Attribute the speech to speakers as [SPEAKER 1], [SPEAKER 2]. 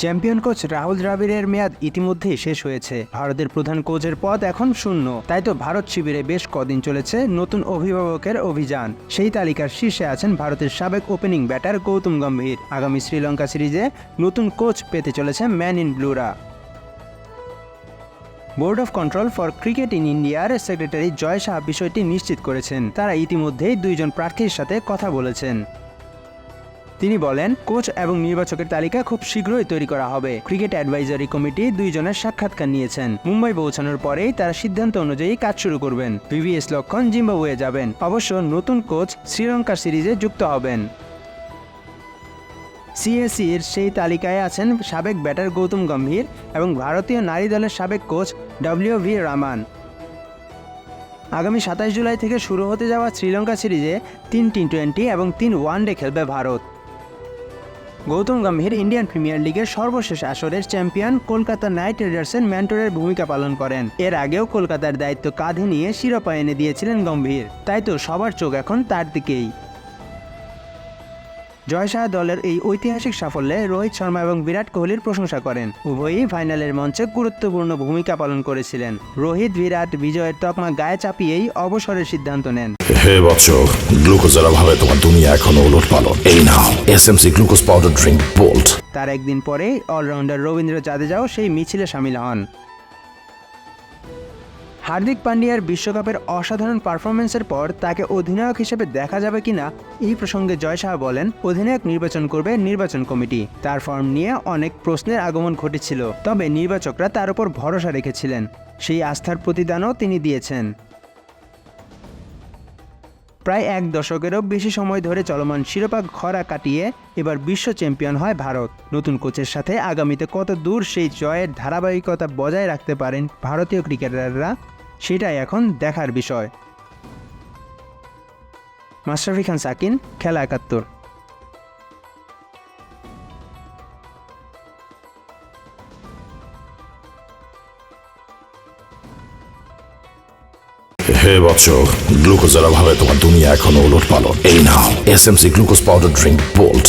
[SPEAKER 1] Champion coach Rahul দ্রাবিড়ের মেয়াদ ইতিমধ্যেই শেষ হয়েছে। ভারতের প্রধান কোচের পদ এখন শূন্য। তাই তো ভারত শিবিরে বেশ কদিন চলেছে নতুন অভিভাবকের অভিযান। সেই তালিকার শীর্ষে আছেন ভারতের সাবেক ওপেনিং ব্যাটার গৌতম গম্ভীর। আগামী শ্রীলঙ্কা সিরিজে নতুন কোচ পেতে চলেছে men in ব্লুরা board of control for cricket in ইন্ডিয়ার সেক্রেটারি জয় শাহ বিষয়টি নিশ্চিত করেছেন। তারা ইতিমধ্যেই দুইজন প্রার্থীর সাথে কথা বলেছেন। তিনি বলেন, কোচ এবং নির্বাচকের তালিকা খুব শীঘ্রই তৈরি করা হবে। ক্রিকেট অ্যাডভাইজারি কমিটি দুইজনের সাক্ষাৎকার নিয়েছেন। মুম্বাই পৌঁছানোর পরেই তারা সিদ্ধান্ত অনুযায়ী কাজ শুরু করবেন। ভিভিএস লক্ষণ জিম্বাবুয়ে যাবেন। অবশ্য নতুন কোচ শ্রীলঙ্কা সিরিজে যুক্ত হবেন। সিএসির সেই তালিকায় আছেন সাবেক ব্যাটার গৌতম গম্ভীর এবং ভারতীয় নারী দলের সাবেক কোচ ডব্লিউ ভি রামান। আগামী সাতাশ জুলাই থেকে শুরু হতে যাওয়া শ্রীলঙ্কা সিরিজে তিন টি টোয়েন্টি এবং তিন ওয়ানডে খেলবে ভারত। গৌতম গম্ভীর ইন্ডিয়ান প্রিমিয়ার লিগের সর্বশেষ আসরের চ্যাম্পিয়ন কলকাতা নাইট রাইডার্সের ম্যান্টরের ভূমিকা পালন করেন। এর আগেও কলকাতার দায়িত্ব কাঁধে নিয়ে শিরোপা এনে দিয়েছিলেন গম্ভীর। তাই তো সবার চোখ এখন তার দিকেই। জয় শাহ দলের এই ঐতিহাসিক সাফল্যে রোহিত শর্মা এবং বিরাট কোহলির প্রশংসা করেন। উভয়ই ফাইনালের মঞ্চে গুরুত্বপূর্ণ ভূমিকা পালন করেছিলেন। রোহিত বিরাট বিজয়ের তকমা গায়ে চাপিয়েই অবসরের সিদ্ধান্ত নেন।
[SPEAKER 2] হে বৎস গ্লুকোজের অভাবে তোমার দুনিয়া এখনও ওলট পালন এই নাও SMC glucose powder drink bolt
[SPEAKER 1] তার একদিন পরেই অলরাউন্ডার রবীন্দ্র জাদেজাও সেই মিছিলে সামিল হন। হার্দিক পান্ডিয়ার বিশ্বকাপের অসাধারণ পারফরমেন্সের পর তাকে অধিনায়ক হিসেবে দেখা যাবে কিনা এই প্রসঙ্গে জয় শাহ বলেন, অধিনায়ক নির্বাচন করবে নির্বাচন কমিটি। তার ফর্ম নিয়ে অনেক প্রশ্নের আগমন ঘটেছিল, তবে নির্বাচকরা তার উপর ভরসা রেখেছিলেন। সেই আস্থার প্রতিদানও তিনি দিয়েছেন। প্রায় এক দশকেরও বেশি সময় ধরে চলমান শিরোপা খরা কাটিয়ে এবার বিশ্ব চ্যাম্পিয়ন হয় ভারত। নতুন কোচের সাথে আগামীতে কত দূর সেই জয়ের ধারাবাহিকতা বজায় রাখতে পারেন ভারতীয় ক্রিকেটাররা, সেটাই এখন দেখার বিষয়। মাস্টারফি খান, সাকিন, খেলা একাত্তর।
[SPEAKER 2] হে বৎস গ্লুকোজের অভাবে তোমার দুনিয়া এখনও ওলট পালন এই নাও SMC glucose powder drink bolt.